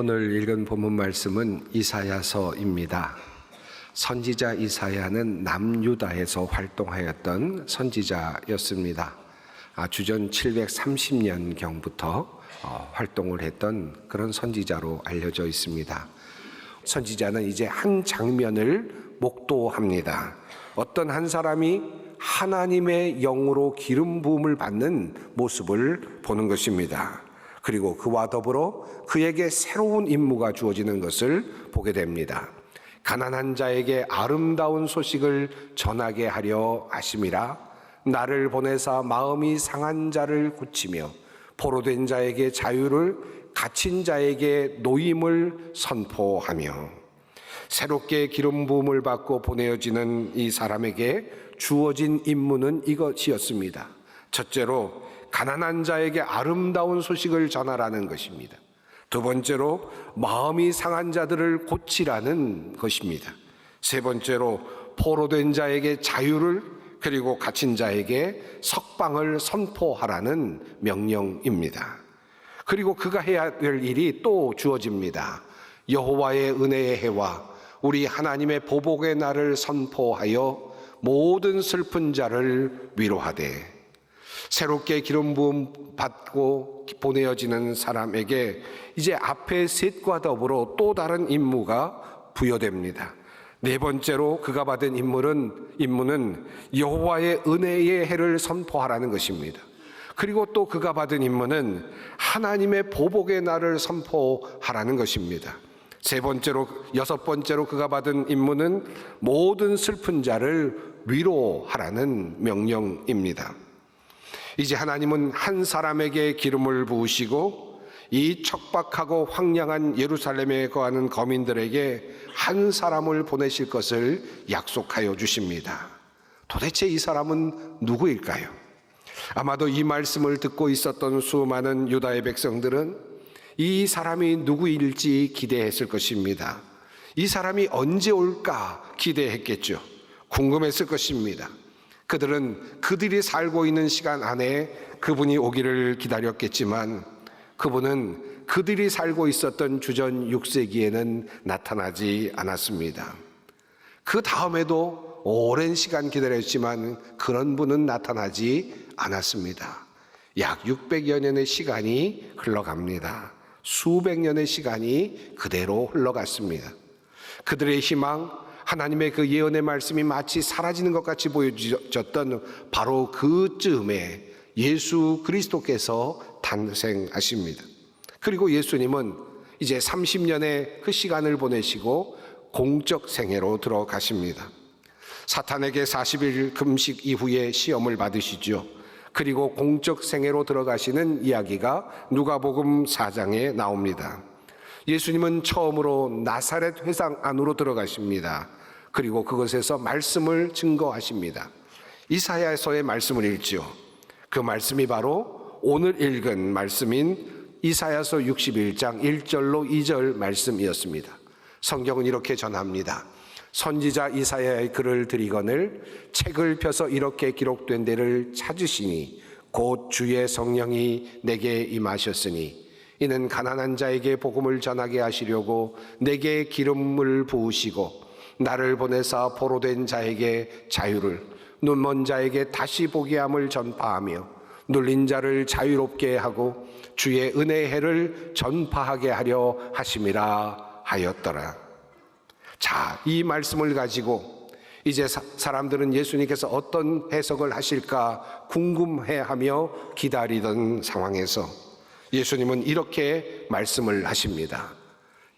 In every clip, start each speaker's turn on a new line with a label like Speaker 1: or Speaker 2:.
Speaker 1: 오늘 읽은 본문 말씀은 이사야서입니다. 선지자 이사야는 남유다에서 활동하였던 선지자였습니다. 아, 주전 730년 경부터 어, 활동을 했던 그런 선지자로 알려져 있습니다. 선지자는 이제 한 장면을 목도합니다. 어떤 한 사람이 하나님의 영으로 기름 부음을 받는 모습을 보는 것입니다. 그리고 그와 더불어 그에게 새로운 임무가 주어지는 것을 보게 됩니다. 가난한 자에게 아름다운 소식을 전하게 하려 하심이라 나를 보내사 마음이 상한 자를 고치며 포로된 자에게 자유를 갇힌 자에게 노임을 선포하며 새롭게 기름 부음을 받고 보내어지는 이 사람에게 주어진 임무는 이것이었습니다. 첫째로 가난한 자에게 아름다운 소식을 전하라는 것입니다. 두 번째로 마음이 상한 자들을 고치라는 것입니다. 세 번째로 포로된 자에게 자유를 그리고 갇힌 자에게 석방을 선포하라는 명령입니다. 그리고 그가 해야 될 일이 또 주어집니다. 여호와의 은혜의 해와 우리 하나님의 보복의 날을 선포하여 모든 슬픈 자를 위로하되 새롭게 기름 부음 받고 보내어지는 사람에게 이제 앞에 셋과 더불어 또 다른 임무가 부여됩니다. 네 번째로 그가 받은 임무는 임무는 여호와의 은혜의 해를 선포하라는 것입니다. 그리고 또 그가 받은 임무는 하나님의 보복의 날을 선포하라는 것입니다. 세 번째로 여섯 번째로 그가 받은 임무는 모든 슬픈 자를 위로하라는 명령입니다. 이제 하나님은 한 사람에게 기름을 부으시고 이 척박하고 황량한 예루살렘에 거하는 거민들에게 한 사람을 보내실 것을 약속하여 주십니다. 도대체 이 사람은 누구일까요? 아마도 이 말씀을 듣고 있었던 수많은 유다의 백성들은 이 사람이 누구일지 기대했을 것입니다. 이 사람이 언제 올까 기대했겠죠. 궁금했을 것입니다. 그들은 그들이 살고 있는 시간 안에 그분이 오기를 기다렸겠지만 그분은 그들이 살고 있었던 주전 6세기에는 나타나지 않았습니다. 그 다음에도 오랜 시간 기다렸지만 그런 분은 나타나지 않았습니다. 약 600여 년의 시간이 흘러갑니다. 수백 년의 시간이 그대로 흘러갔습니다. 그들의 희망, 하나님의 그 예언의 말씀이 마치 사라지는 것 같이 보여졌던 바로 그쯤에 예수 그리스도께서 탄생하십니다. 그리고 예수님은 이제 30년의 그 시간을 보내시고 공적 생애로 들어가십니다. 사탄에게 40일 금식 이후에 시험을 받으시죠. 그리고 공적 생애로 들어가시는 이야기가 누가복음 4장에 나옵니다. 예수님은 처음으로 나사렛 회상 안으로 들어가십니다. 그리고 그것에서 말씀을 증거하십니다. 이사야서의 말씀을 읽지요. 그 말씀이 바로 오늘 읽은 말씀인 이사야서 61장 1절로 2절 말씀이었습니다. 성경은 이렇게 전합니다. 선지자 이사야의 글을 드리거늘 책을 펴서 이렇게 기록된 데를 찾으시니 곧 주의 성령이 내게 임하셨으니 이는 가난한 자에게 복음을 전하게 하시려고 내게 기름을 부으시고 나를 보내사 포로된 자에게 자유를 눈먼 자에게 다시 보게 함을 전파하며 눌린 자를 자유롭게 하고 주의 은혜의 해를 전파하게 하려 하심이라 하였더라. 자, 이 말씀을 가지고 이제 사람들은 예수님께서 어떤 해석을 하실까 궁금해 하며 기다리던 상황에서 예수님은 이렇게 말씀을 하십니다.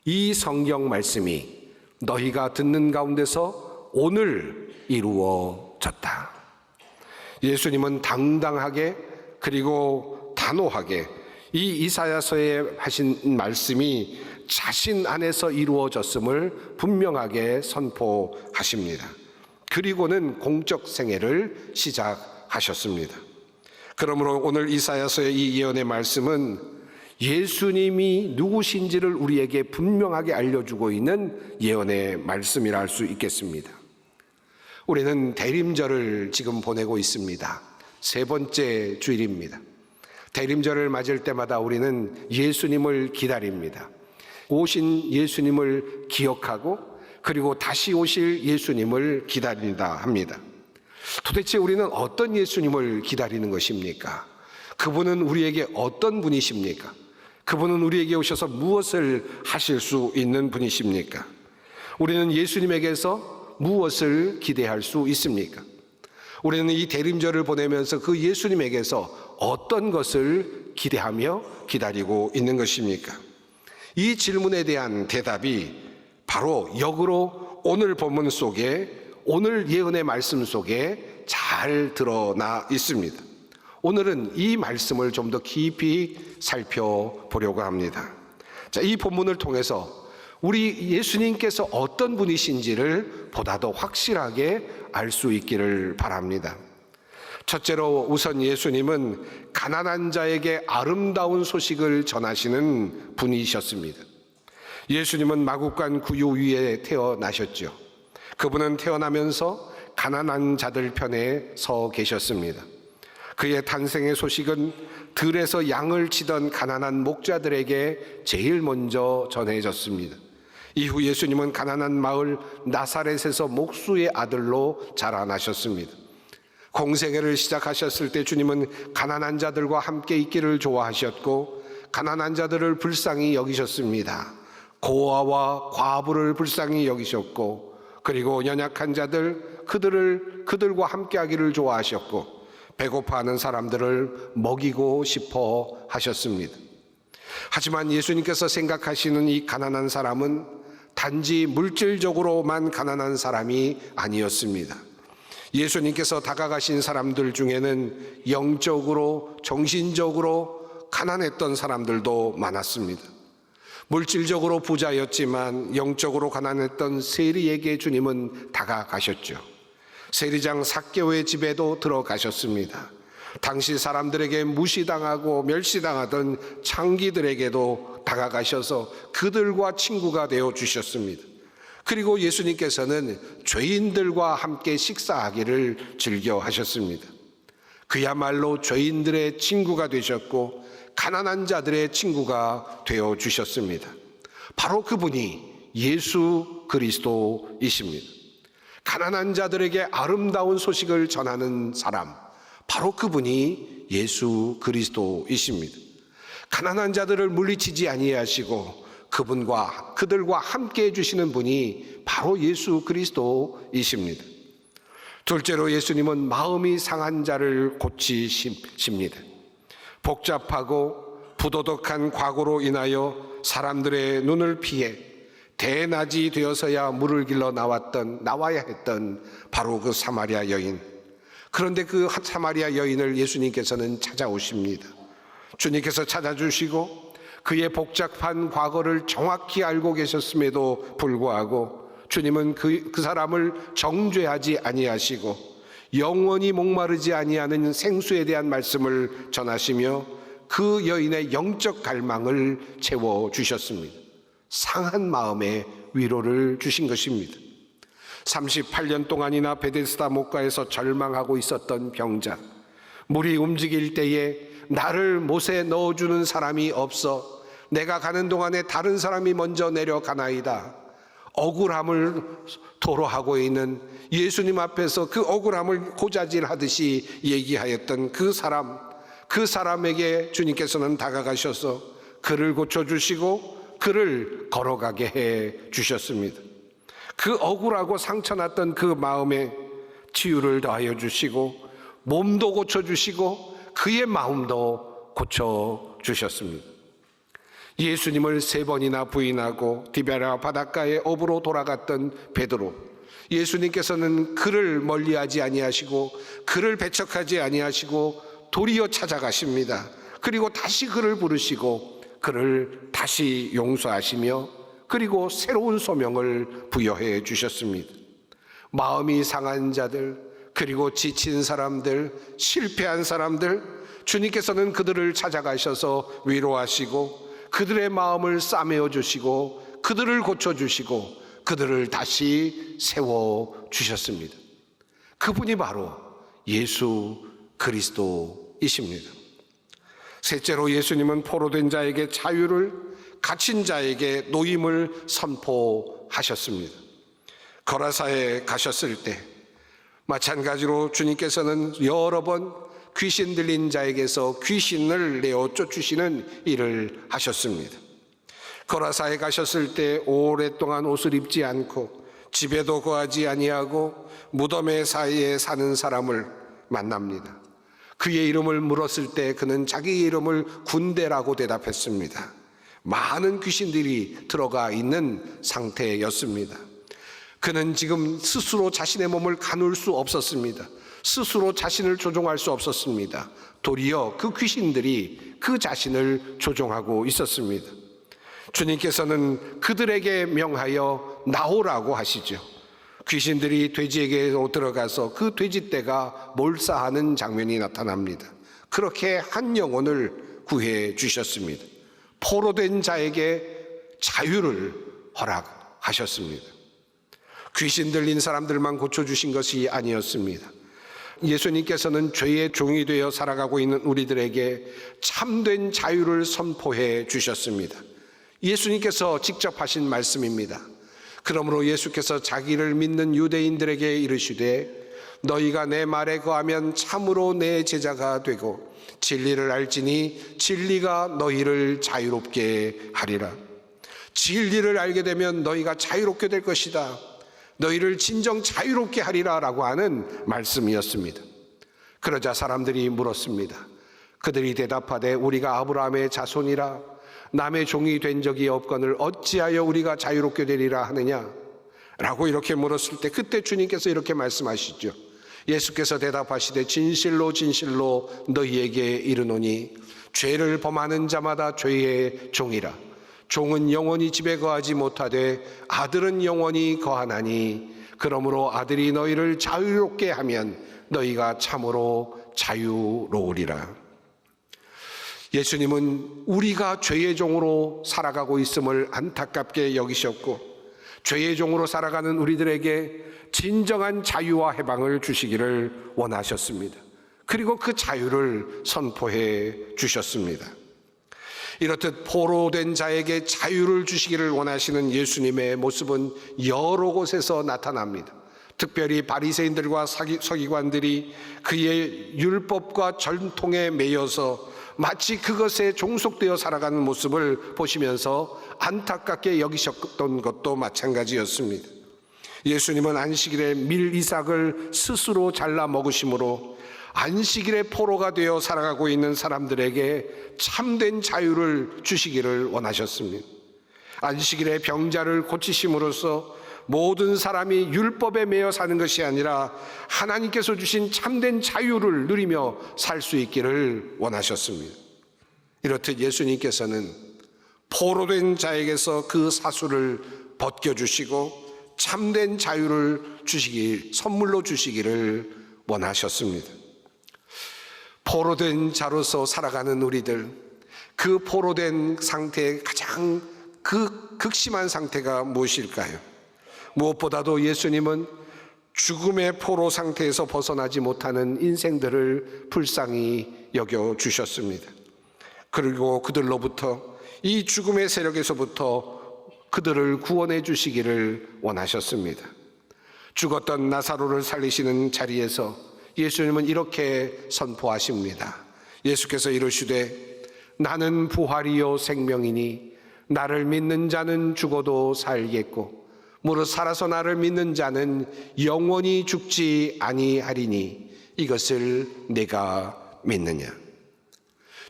Speaker 1: 이 성경 말씀이 너희가 듣는 가운데서 오늘 이루어졌다. 예수님은 당당하게 그리고 단호하게 이 이사야서에 하신 말씀이 자신 안에서 이루어졌음을 분명하게 선포하십니다. 그리고는 공적 생애를 시작하셨습니다. 그러므로 오늘 이사야서의 이 예언의 말씀은 예수님이 누구신지를 우리에게 분명하게 알려주고 있는 예언의 말씀이라 할 수 있겠습니다. 우리는 대림절을 지금 보내고 있습니다. 세 번째 주일입니다. 대림절을 맞을 때마다 우리는 예수님을 기다립니다. 오신 예수님을 기억하고 그리고 다시 오실 예수님을 기다린다 합니다. 도대체 우리는 어떤 예수님을 기다리는 것입니까? 그분은 우리에게 어떤 분이십니까? 그분은 우리에게 오셔서 무엇을 하실 수 있는 분이십니까? 우리는 예수님에게서 무엇을 기대할 수 있습니까? 우리는 이 대림절을 보내면서 그 예수님에게서 어떤 것을 기대하며 기다리고 있는 것입니까? 이 질문에 대한 대답이 바로 역으로 오늘 본문 속에 오늘 예언의 말씀 속에 잘 드러나 있습니다. 오늘은 이 말씀을 좀 더 깊이 살펴보려고 합니다. 자, 이 본문을 통해서 우리 예수님께서 어떤 분이신지를 보다 더 확실하게 알 수 있기를 바랍니다. 첫째로 우선 예수님은 가난한 자에게 아름다운 소식을 전하시는 분이셨습니다. 예수님은 마국간 구유 위에 태어나셨죠. 그분은 태어나면서 가난한 자들 편에 서 계셨습니다. 그의 탄생의 소식은 들에서 양을 치던 가난한 목자들에게 제일 먼저 전해졌습니다. 이후 예수님은 가난한 마을 나사렛에서 목수의 아들로 자라나셨습니다. 공생애를 시작하셨을 때 주님은 가난한 자들과 함께 있기를 좋아하셨고 가난한 자들을 불쌍히 여기셨습니다. 고아와 과부를 불쌍히 여기셨고 그리고 연약한 자들 그들을 그들과 함께 하기를 좋아하셨고 배고파하는 사람들을 먹이고 싶어 하셨습니다. 하지만 예수님께서 생각하시는 이 가난한 사람은 단지 물질적으로만 가난한 사람이 아니었습니다. 예수님께서 다가가신 사람들 중에는 영적으로, 정신적으로 가난했던 사람들도 많았습니다. 물질적으로 부자였지만 영적으로 가난했던 세리에게 주님은 다가가셨죠. 세리장 사개오의 집에도 들어가셨습니다. 당시 사람들에게 무시당하고 멸시당하던 창기들에게도 다가가셔서 그들과 친구가 되어 주셨습니다. 그리고 예수님께서는 죄인들과 함께 식사하기를 즐겨 하셨습니다. 그야말로 죄인들의 친구가 되셨고 가난한 자들의 친구가 되어 주셨습니다. 바로 그분이 예수 그리스도이십니다. 가난한 자들에게 아름다운 소식을 전하는 사람, 바로 그분이 예수 그리스도이십니다. 가난한 자들을 물리치지 아니하시고 그분과 그들과 함께 해주시는 분이 바로 예수 그리스도이십니다. 둘째로 예수님은 마음이 상한 자를 고치십니다. 복잡하고 부도덕한 과거로 인하여 사람들의 눈을 피해 대낮이 되어서야 물을 길러 나왔던 나와야 했던 바로 그 사마리아 여인. 그런데 그 사마리아 여인을 예수님께서는 찾아오십니다. 주님께서 찾아주시고 그의 복잡한 과거를 정확히 알고 계셨음에도 불구하고 주님은 그, 그 사람을 정죄하지 아니하시고 영원히 목마르지 아니하는 생수에 대한 말씀을 전하시며 그 여인의 영적 갈망을 채워 주셨습니다. 상한 마음에 위로를 주신 것입니다. 38년 동안이나 베데스다 목가에서 절망하고 있었던 병자. 물이 움직일 때에 나를 못에 넣어주는 사람이 없어 내가 가는 동안에 다른 사람이 먼저 내려가나이다. 억울함을 토로하고 있는 예수님 앞에서 그 억울함을 고자질 하듯이 얘기하였던 그 사람, 그 사람에게 주님께서는 다가가셔서 그를 고쳐주시고 그를 걸어가게 해 주셨습니다. 그 억울하고 상처났던 그 마음에 치유를 더하여 주시고 몸도 고쳐 주시고 그의 마음도 고쳐 주셨습니다. 예수님을 세 번이나 부인하고 디베라 바닷가의 업으로 돌아갔던 베드로 예수님께서는 그를 멀리하지 아니하시고 그를 배척하지 아니하시고 도리어 찾아가십니다. 그리고 다시 그를 부르시고 그를 다시 용서하시며 그리고 새로운 소명을 부여해 주셨습니다. 마음이 상한 자들 그리고 지친 사람들 실패한 사람들 주님께서는 그들을 찾아가셔서 위로하시고 그들의 마음을 싸매어 주시고 그들을 고쳐 주시고 그들을 다시 세워 주셨습니다. 그분이 바로 예수 그리스도이십니다. 셋째로 예수님은 포로된 자에게 자유를 갇힌 자에게 노임을 선포하셨습니다. 거라사에 가셨을 때 마찬가지로 주님께서는 여러 번 귀신 들린 자에게서 귀신을 내어 쫓으시는 일을 하셨습니다. 거라사에 가셨을 때 오랫동안 옷을 입지 않고 집에도 거하지 아니하고 무덤의 사이에 사는 사람을 만납니다. 그의 이름을 물었을 때 그는 자기 이름을 군대라고 대답했습니다. 많은 귀신들이 들어가 있는 상태였습니다. 그는 지금 스스로 자신의 몸을 가눌 수 없었습니다. 스스로 자신을 조종할 수 없었습니다. 도리어 그 귀신들이 그 자신을 조종하고 있었습니다. 주님께서는 그들에게 명하여 나오라고 하시죠. 귀신들이 돼지에게 들어가서 그 돼지떼가 몰사하는 장면이 나타납니다. 그렇게 한 영혼을 구해 주셨습니다. 포로 된 자에게 자유를 허락하셨습니다. 귀신 들린 사람들만 고쳐주신 것이 아니었습니다. 예수님께서는 죄의 종이 되어 살아가고 있는 우리들에게 참된 자유를 선포해 주셨습니다. 예수님께서 직접 하신 말씀입니다. 그러므로 예수께서 자기를 믿는 유대인들에게 이르시되 너희가 내 말에 거하면 참으로 내 제자가 되고 진리를 알지니 진리가 너희를 자유롭게 하리라. 진리를 알게 되면 너희가 자유롭게 될 것이다. 너희를 진정 자유롭게 하리라라고 하는 말씀이었습니다. 그러자 사람들이 물었습니다. 그들이 대답하되 우리가 아브라함의 자손이라 남의 종이 된 적이 없거늘 어찌하여 우리가 자유롭게 되리라 하느냐? 라고 이렇게 물었을 때 그때 주님께서 이렇게 말씀하시죠. 예수께서 대답하시되 진실로 진실로 너희에게 이르노니 죄를 범하는 자마다 죄의 종이라. 종은 영원히 집에 거하지 못하되 아들은 영원히 거하나니 그러므로 아들이 너희를 자유롭게 하면 너희가 참으로 자유로우리라. 예수님은 우리가 죄의 종으로 살아가고 있음을 안타깝게 여기셨고 죄의 종으로 살아가는 우리들에게 진정한 자유와 해방을 주시기를 원하셨습니다. 그리고 그 자유를 선포해 주셨습니다. 이렇듯 포로된 자에게 자유를 주시기를 원하시는 예수님의 모습은 여러 곳에서 나타납니다. 특별히 바리새인들과 서기관들이 그의 율법과 전통에 매여서 마치 그것에 종속되어 살아가는 모습을 보시면서 안타깝게 여기셨던 것도 마찬가지였습니다. 예수님은 안식일에 밀 이삭을 스스로 잘라 먹으심으로 안식일의 포로가 되어 살아가고 있는 사람들에게 참된 자유를 주시기를 원하셨습니다. 안식일에 병자를 고치심으로써 모든 사람이 율법에 매여 사는 것이 아니라 하나님께서 주신 참된 자유를 누리며 살 수 있기를 원하셨습니다. 이렇듯 예수님께서는 포로된 자에게서 그 사수를 벗겨주시고 참된 자유를 주시기, 선물로 주시기를 원하셨습니다. 포로된 자로서 살아가는 우리들, 그 포로된 상태의 가장 그 극심한 상태가 무엇일까요? 무엇보다도 예수님은 죽음의 포로 상태에서 벗어나지 못하는 인생들을 불쌍히 여겨 주셨습니다. 그리고 그들로부터 이 죽음의 세력에서부터 그들을 구원해 주시기를 원하셨습니다. 죽었던 나사로를 살리시는 자리에서 예수님은 이렇게 선포하십니다. 예수께서 이르시되 나는 부활이요 생명이니 나를 믿는 자는 죽어도 살겠고 무릇 살아서 나를 믿는 자는 영원히 죽지 아니하리니 이것을 내가 믿느냐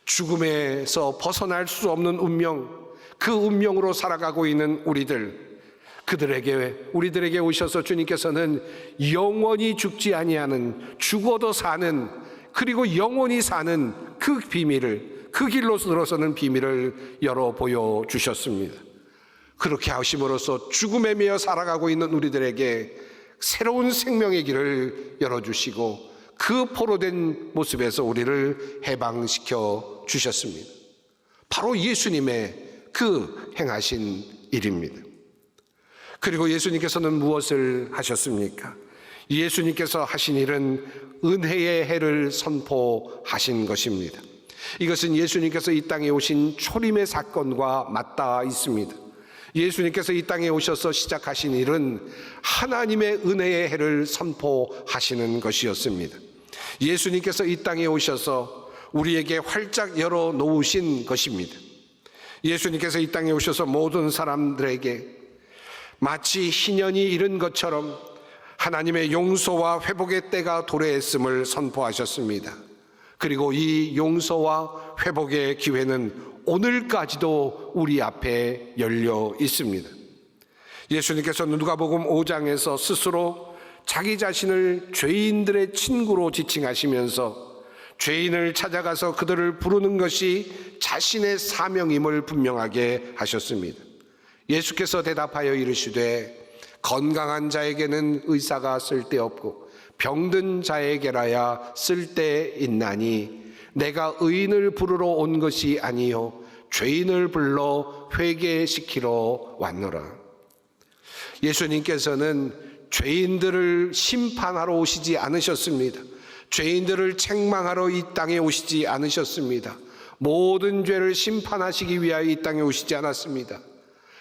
Speaker 1: 죽음에서 벗어날 수 없는 운명 그 운명으로 살아가고 있는 우리들 그들에게 우리들에게 오셔서 주님께서는 영원히 죽지 아니하는 죽어도 사는 그리고 영원히 사는 그 비밀을 그 길로 들어서는 비밀을 열어 보여 주셨습니다. 그렇게 하심으로써 죽음에 매여 살아가고 있는 우리들에게 새로운 생명의 길을 열어주시고 그 포로된 모습에서 우리를 해방시켜 주셨습니다. 바로 예수님의 그 행하신 일입니다. 그리고 예수님께서는 무엇을 하셨습니까? 예수님께서 하신 일은 은혜의 해를 선포하신 것입니다. 이것은 예수님께서 이 땅에 오신 초림의 사건과 맞닿아 있습니다. 예수님께서 이 땅에 오셔서 시작하신 일은 하나님의 은혜의 해를 선포하시는 것이었습니다. 예수님께서 이 땅에 오셔서 우리에게 활짝 열어 놓으신 것입니다. 예수님께서 이 땅에 오셔서 모든 사람들에게 마치 희년이 이른 것처럼 하나님의 용서와 회복의 때가 도래했음을 선포하셨습니다. 그리고 이 용서와 회복의 기회는 오늘까지도 우리 앞에 열려 있습니다. 예수님께서 누가복음 5장에서 스스로 자기 자신을 죄인들의 친구로 지칭하시면서 죄인을 찾아가서 그들을 부르는 것이 자신의 사명임을 분명하게 하셨습니다. 예수께서 대답하여 이르시되 건강한 자에게는 의사가 쓸데없고 병든 자에게라야 쓸데 있나니 내가 의인을 부르러 온 것이 아니요 죄인을 불러 회개시키러 왔노라. 예수님께서는 죄인들을 심판하러 오시지 않으셨습니다. 죄인들을 책망하러 이 땅에 오시지 않으셨습니다. 모든 죄를 심판하시기 위하여 이 땅에 오시지 않았습니다.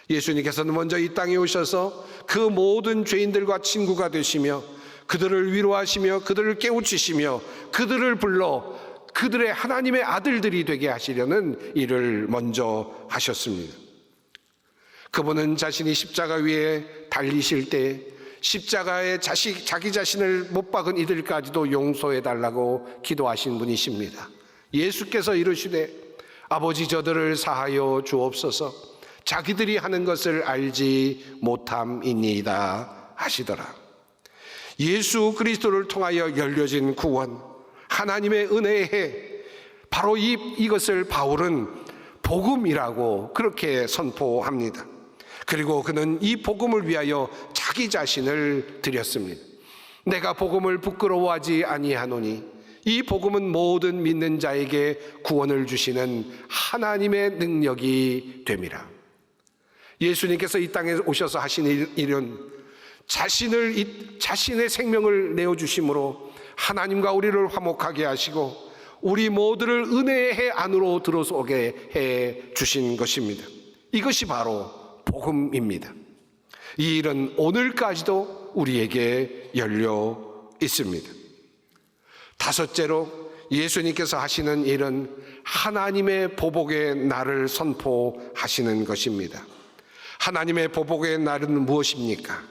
Speaker 1: 예수님께서는 먼저 이 땅에 오셔서 그 모든 죄인들과 친구가 되시며 그들을 위로하시며 그들을 깨우치시며 그들을 불러 그들의 하나님의 아들들이 되게 하시려는 일을 먼저 하셨습니다. 그분은 자신이 십자가 위에 달리실 때 십자가에 자식, 자기 자신을 못 박은 이들까지도 용서해 달라고 기도하신 분이십니다. 예수께서 이르시되 아버지 저들을 사하여 주옵소서 자기들이 하는 것을 알지 못함이니이다 하시더라. 예수 그리스도를 통하여 열려진 구원, 하나님의 은혜에 바로 이, 이것을 바울은 복음이라고 그렇게 선포합니다. 그리고 그는 이 복음을 위하여 자기 자신을 드렸습니다. 내가 복음을 부끄러워하지 아니하노니 이 복음은 모든 믿는 자에게 구원을 주시는 하나님의 능력이 됨이라. 예수님께서 이 땅에 오셔서 하신 일은 자신을 자신의 생명을 내어 주심으로 하나님과 우리를 화목하게 하시고 우리 모두를 은혜의 해 안으로 들어서게 해 주신 것입니다. 이것이 바로 복음입니다. 이 일은 오늘까지도 우리에게 열려 있습니다. 다섯째로 예수님께서 하시는 일은 하나님의 보복의 날을 선포하시는 것입니다. 하나님의 보복의 날은 무엇입니까?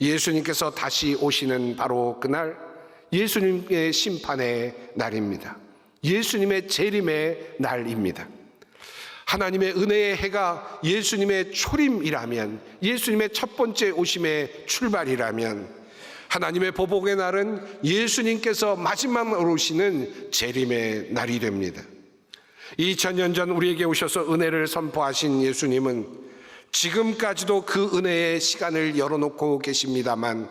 Speaker 1: 예수님께서 다시 오시는 바로 그날 예수님의 심판의 날입니다. 예수님의 재림의 날입니다. 하나님의 은혜의 해가 예수님의 초림이라면, 예수님의 첫 번째 오심의 출발이라면, 하나님의 보복의 날은 예수님께서 마지막으로 오시는 재림의 날이 됩니다. 2000년 전 우리에게 오셔서 은혜를 선포하신 예수님은 지금까지도 그 은혜의 시간을 열어놓고 계십니다만,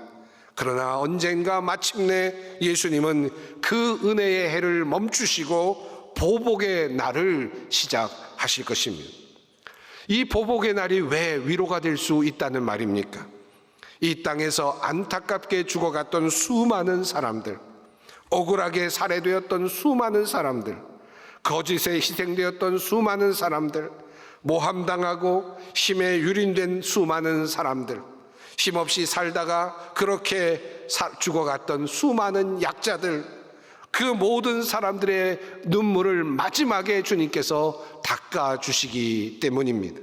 Speaker 1: 그러나 언젠가 마침내 예수님은 그 은혜의 해를 멈추시고 보복의 날을 시작하실 것입니다. 이 보복의 날이 왜 위로가 될 수 있다는 말입니까? 이 땅에서 안타깝게 죽어갔던 수많은 사람들, 억울하게 살해되었던 수많은 사람들, 거짓에 희생되었던 수많은 사람들, 모함당하고 힘에 유린된 수많은 사람들, 힘없이 살다가 그렇게 죽어갔던 수많은 약자들, 그 모든 사람들의 눈물을 마지막에 주님께서 닦아 주시기 때문입니다.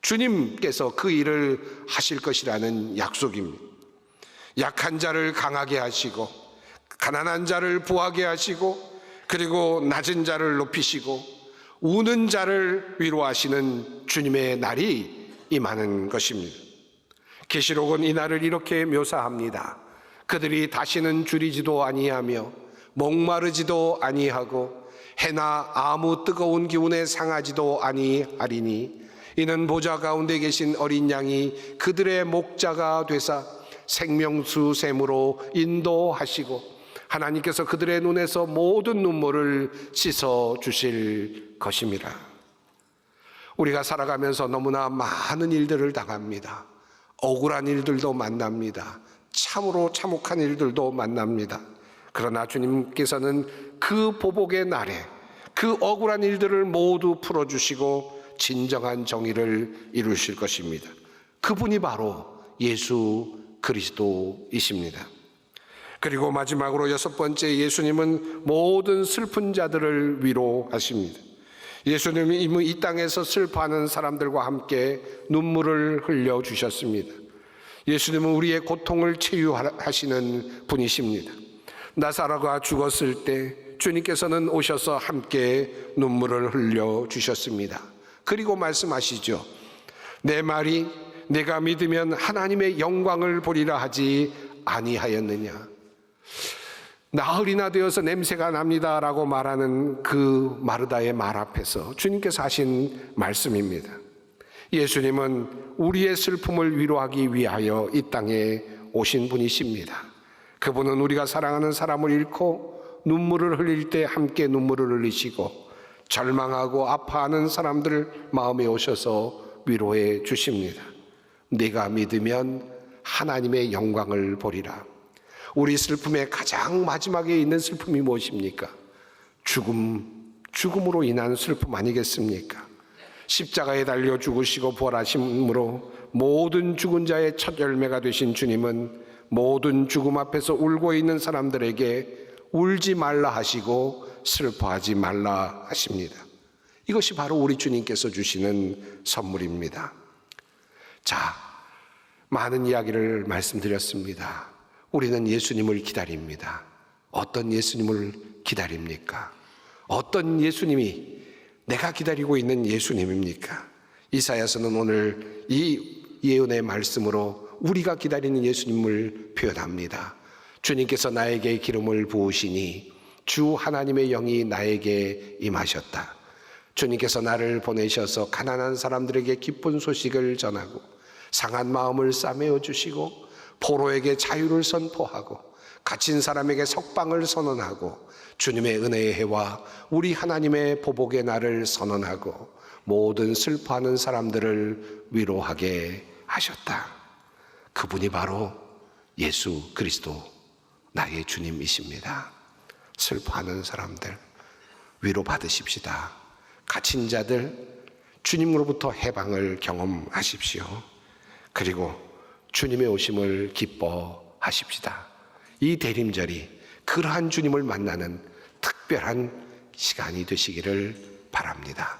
Speaker 1: 주님께서 그 일을 하실 것이라는 약속입니다. 약한 자를 강하게 하시고, 가난한 자를 부하게 하시고, 그리고 낮은 자를 높이시고, 우는 자를 위로하시는 주님의 날이 임하는 것입니다. 계시록은 이 날을 이렇게 묘사합니다. 그들이 다시는 줄이지도 아니하며 목마르지도 아니하고 해나 아무 뜨거운 기운에 상하지도 아니하리니 이는 보좌 가운데 계신 어린 양이 그들의 목자가 되사 생명수 샘으로 인도하시고 하나님께서 그들의 눈에서 모든 눈물을 씻어 주실 것입니다. 우리가 살아가면서 너무나 많은 일들을 당합니다. 억울한 일들도 만납니다. 참으로 참혹한 일들도 만납니다. 그러나 주님께서는 그 보복의 날에 그 억울한 일들을 모두 풀어주시고 진정한 정의를 이루실 것입니다. 그분이 바로 예수 그리스도이십니다. 그리고 마지막으로 여섯 번째 예수님은 모든 슬픈 자들을 위로하십니다. 예수님이 이 땅에서 슬퍼하는 사람들과 함께 눈물을 흘려 주셨습니다. 예수님은 우리의 고통을 치유하시는 분이십니다. 나사로가 죽었을 때 주님께서는 오셔서 함께 눈물을 흘려 주셨습니다. 그리고 말씀하시죠. 내 말이 내가 믿으면 하나님의 영광을 보리라 하지 아니하였느냐. 나흘이나 되어서 냄새가 납니다 라고 말하는 그 마르다의 말 앞에서 주님께서 하신 말씀입니다. 예수님은 우리의 슬픔을 위로하기 위하여 이 땅에 오신 분이십니다. 그분은 우리가 사랑하는 사람을 잃고 눈물을 흘릴 때 함께 눈물을 흘리시고 절망하고 아파하는 사람들 마음에 오셔서 위로해 주십니다. 네가 믿으면 하나님의 영광을 보리라. 우리 슬픔의 가장 마지막에 있는 슬픔이 무엇입니까? 죽음, 죽음으로 인한 슬픔 아니겠습니까? 십자가에 달려 죽으시고 부활하심으로 모든 죽은 자의 첫 열매가 되신 주님은 모든 죽음 앞에서 울고 있는 사람들에게 울지 말라 하시고 슬퍼하지 말라 하십니다. 이것이 바로 우리 주님께서 주시는 선물입니다. 자, 많은 이야기를 말씀드렸습니다. 우리는 예수님을 기다립니다. 어떤 예수님을 기다립니까? 어떤 예수님이 내가 기다리고 있는 예수님입니까? 이사야서는 오늘 이 예언의 말씀으로 우리가 기다리는 예수님을 표현합니다. 주님께서 나에게 기름을 부으시니 주 하나님의 영이 나에게 임하셨다. 주님께서 나를 보내셔서 가난한 사람들에게 기쁜 소식을 전하고 상한 마음을 싸매어 주시고 포로에게 자유를 선포하고 갇힌 사람에게 석방을 선언하고 주님의 은혜의 해와 우리 하나님의 보복의 날을 선언하고 모든 슬퍼하는 사람들을 위로하게 하셨다. 그분이 바로 예수 그리스도 나의 주님이십니다. 슬퍼하는 사람들 위로 받으십시다. 갇힌 자들 주님으로부터 해방을 경험하십시오. 그리고 주님의 오심을 기뻐하십시다. 이 대림절이 그러한 주님을 만나는 특별한 시간이 되시기를 바랍니다.